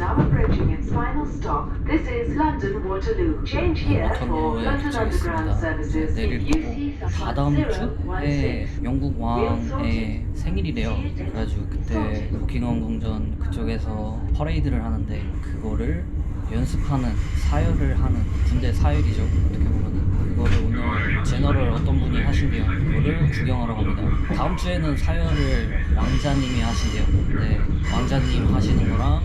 now approaching its final stop. This is London Waterloo. Change here for 워터루에 London Underground services 또 다다음 주에 016. 영국 왕의 생일이래요. 그래가지고 그때 부킹엄 궁전 그쪽에서 퍼레이드를 하는데 그거를 연습하는 사열을 하는 군대 사열이죠. 어떻게 보면은 그거를 오늘 제너럴 어떤 분이 하신대요. 그거를 구경하러 갑니다. 다음 주에는 사열을 왕자님이 하신대요. 네, 왕자님 하시는 거랑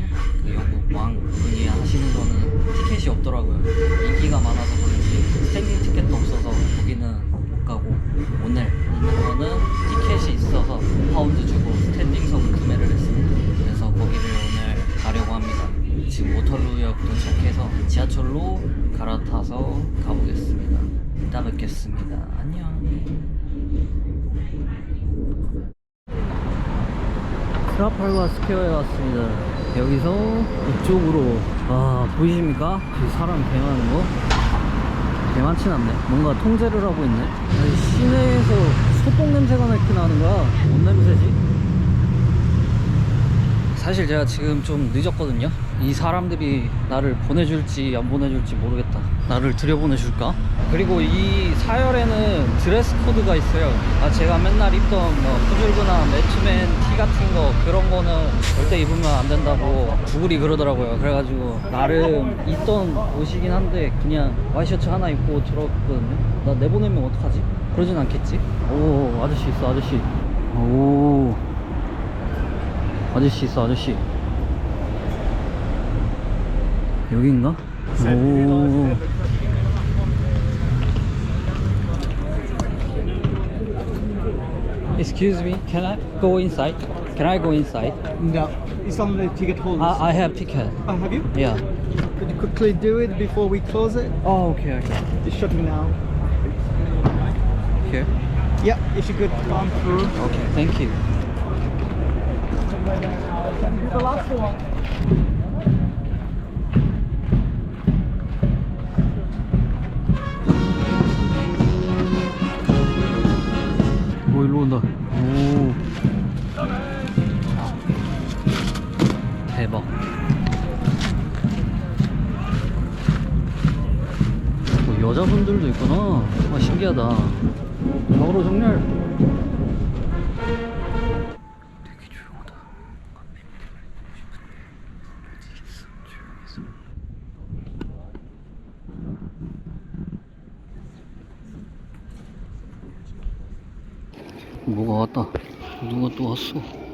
그 영국 왕분이 하시는 거는 티켓이 없더라고요. 인기가 많아서 그런지 스탠딩 티켓도 없어서 거기는 못 가고 오늘 있는 거는 티켓이 있어서 파운드 주고 스탠딩석 구매를 했습니다. 그래서 거기를 오늘 가려고 합니다. 지금 워터루역 도착해서 지하철로 갈아타서 가보겠습니다. 이따 뵙겠습니다. 안녕. 트라팔가 스퀘어에 왔습니다. 여기서 이쪽으로 아 보이십니까? 이 사람 개 많은 거? 개 많진 않네. 뭔가 통제를 하고 있네. 아니, 시내에서 소똥 냄새가 나게 나는 거야. 뭔 냄새지? 사실 제가 지금 좀 늦었거든요. 이 사람들이 나를 보내줄지 안 보내줄지 모르겠다. 나를 들여보내줄까? 그리고 이 사열에는 드레스 코드가 있어요. 아, 제가 맨날 입던 뭐 푸줄그나 매 트맨 티 같은 거 그런 거는 절대 입으면 안 된다고 구글이 그러더라고요. 그래가지고 나름 있던 옷이긴 한데 그냥 와이셔츠 하나 입고 들어왔거든요. 나 내보내면 어떡하지? 그러진 않겠지? 오 아저씨 있어 아저씨. 오. 아저씨 있어 아저씨 여기인가? 오 Excuse me, can I go inside? Can I go inside? No, it's on the ticket holders. I, I have ticket. oh, have you? Yeah. Could you quickly do it before we close it? Oh, okay, okay. It's shutting now. Here. Yep, if you could come through. Okay, thank you. The last one. 바로 정렬. 되게 조용하다. 조용해서. 뭐가 왔다. 누가 또 왔어. 어...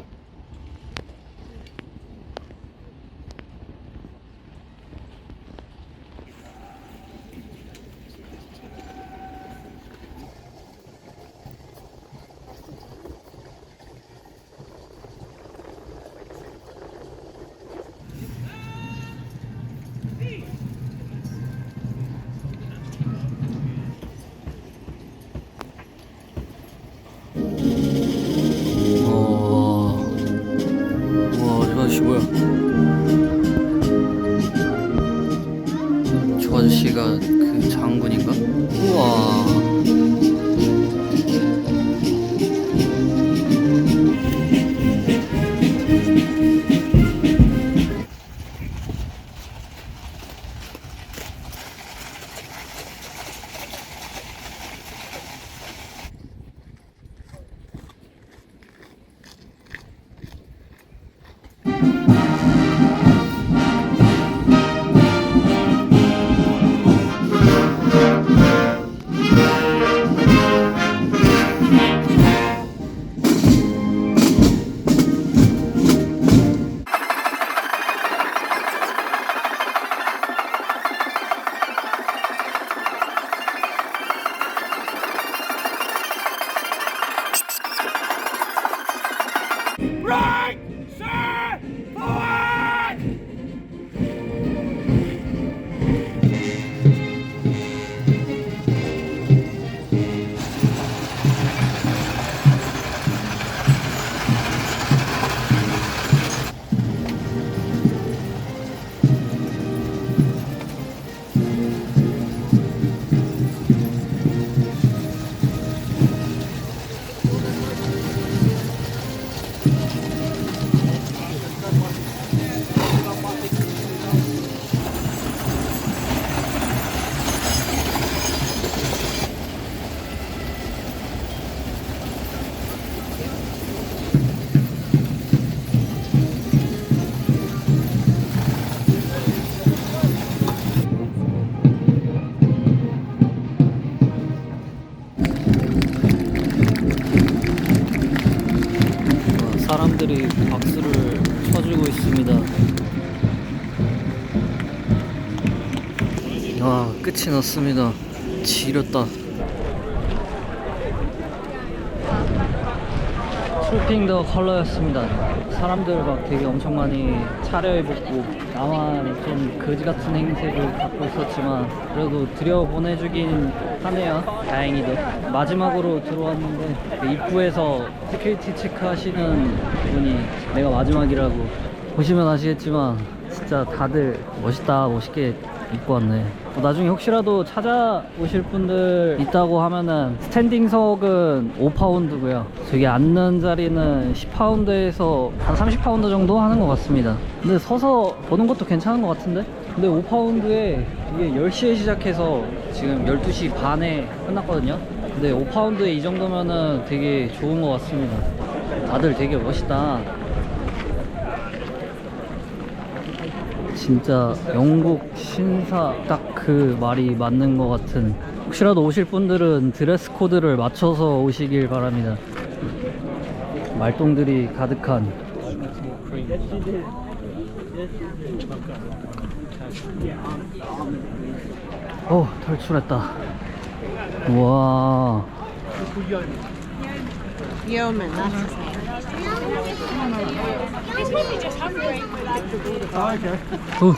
사람들이 박수를 쳐주고 있습니다. 와, 끝이 났습니다. 지렸다. 쇼핑 더 컬러였습니다. 사람들 막 되게 엄청 많이 차려입었고 나만 좀 거지 같은 행색을 갖고 있었지만 그래도 들여보내주긴 하네요. 다행히도 마지막으로 들어왔는데 그 입구에서 시큐리티 체크하시는 분이 내가 마지막이라고 보시면 아시겠지만 진짜 다들 멋있다 멋있게 입고 왔네. 어, 나중에 혹시라도 찾아오실 분들 있다고 하면은 스탠딩석은 5파운드고요. 저기 앉는 자리는 10파운드에서 한 30파운드 정도 하는 것 같습니다. 근데 서서 보는 것도 괜찮은 것 같은데? 근데 5파운드에 이게 10시에 시작해서 지금 12시 반에 끝났거든요. 근데 5파운드에 이 정도면은 되게 좋은 것 같습니다. 다들 되게 멋있다. 진짜 영국 신사 딱 그 말이 맞는 것 같은. 혹시라도 오실 분들은 드레스 코드를 맞춰서 오시길 바랍니다. 말똥들이 가득한. 오 탈출했다. 우와. Yeoman, that's. Oh.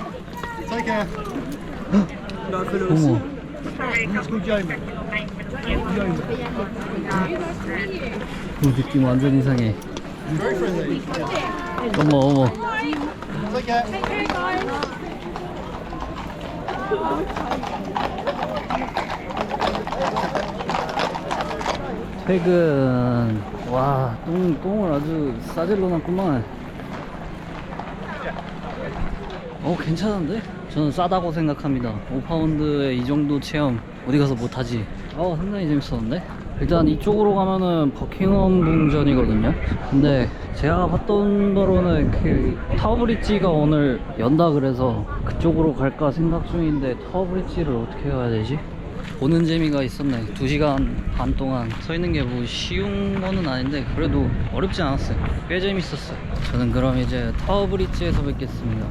어머. 그 느낌 완전 이상해. 어머 어머. 퇴근 와 똥, 똥을 아주 싸질러 놨구만. 어 괜찮은데? 저는 싸다고 생각합니다. 5파운드에 이 정도 체험 어디 가서 못하지. 어 상당히 재밌었는데? 일단 이쪽으로 가면은 버킹엄 궁전이거든요. 근데 제가 봤던 바로는 그 타워브릿지가 오늘 연다 그래서 그쪽으로 갈까 생각 중인데 타워브릿지를 어떻게 가야 되지? 보는 재미가 있었네. 2시간 반 동안 서 있는 게 뭐 쉬운 거는 아닌데 그래도 어렵지 않았어요. 꽤 재밌었어요. 저는 그럼 이제 타워 브릿지에서 뵙겠습니다.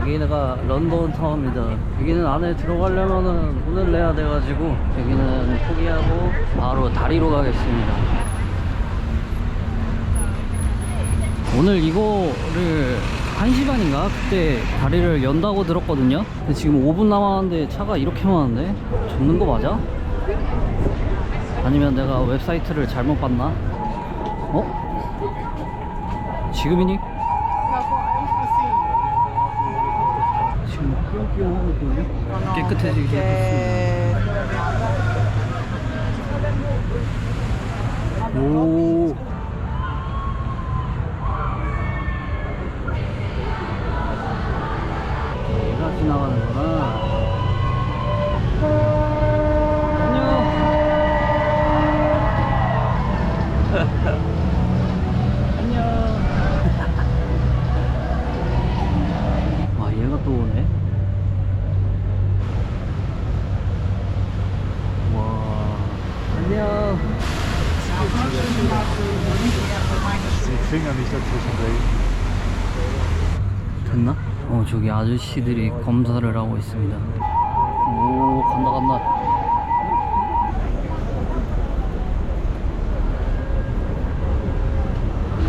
여기가 런던 타워입니다. 여기는 안에 들어가려면은 돈을 내야 돼가지고 여기는 포기하고 바로 다리로 가겠습니다. 오늘 이거를 1시 반인가? 그때 다리를 연다고 들었거든요? 근데 지금 5분 남았는데 차가 이렇게 많은데? 접는 거 맞아? 아니면 내가 웹사이트를 잘못 봤나? 어? 지금이니? 지금 뿅뿅 하고 있거든요? 깨끗해지기 시작했습니다. 오. 얘가 지나가는구나. 안녕. 안녕. 와, 얘가 또 오네. 와, 안녕. Finger nicht dazwischen legen. 됐나? 어 저기 아저씨들이 검사를 하고 있습니다 오 간다 간다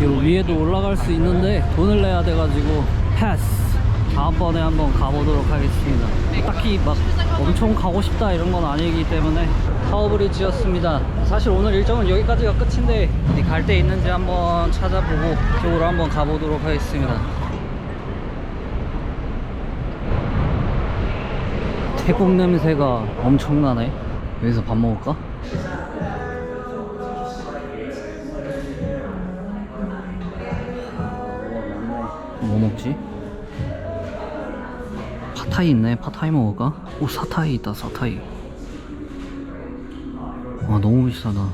요 위에도 올라갈 수 있는데 돈을 내야 돼가지고 패스 다음번에 한번 가보도록 하겠습니다 딱히 막 엄청 가고 싶다 이런 건 아니기 때문에 타워브리지였습니다 사실 오늘 일정은 여기까지가 끝인데 갈 데 있는지 한번 찾아보고 그쪽으로 한번 가보도록 하겠습니다 태국 냄새가 엄청나네 여기서 밥 먹을까? 뭐 먹지? 파타이 있네. 파타이 먹을까? 오 사타이 있다 사타이. 와 너무 비싸다.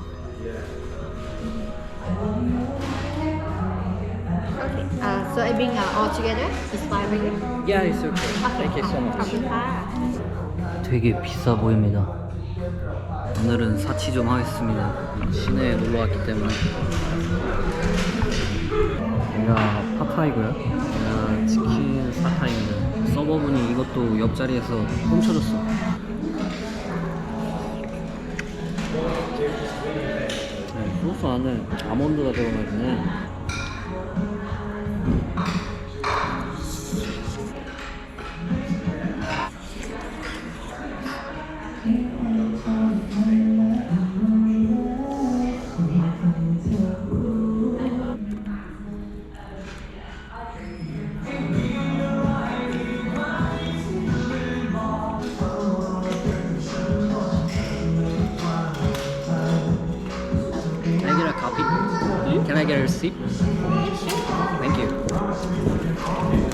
Okay. Uh, so I bring uh, 되게 비싸 보입니다. 오늘은 사치 좀 하겠습니다. 시내에 놀러 왔기 때문에. 여기가 파타이고요. 여기가 치킨 사타이입니다. 서버분이 이것도 옆자리에서 훔쳐줬어. 네, 소스 안에 아몬드가 들어가 있네. Get a receipt? Thank you.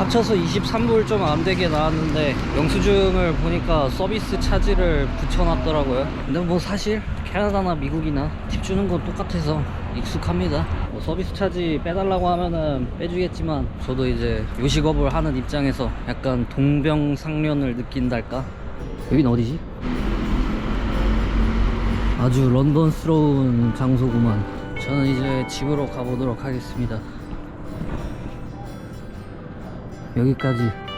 합쳐서 23불 좀 안 되게 나왔는데 영수증을 보니까 서비스 차지를 붙여놨더라고요. 근데 뭐 사실 캐나다나 미국이나 팁 주는 건 똑같아서 익숙합니다. 뭐 서비스 차지 빼달라고 하면은 빼주겠지만 저도 이제 요식업을 하는 입장에서 약간 동병상련을 느낀달까? 여긴 어디지? 아주 런던스러운 장소구만. 저는 이제 집으로 가보도록 하겠습니다 여기까지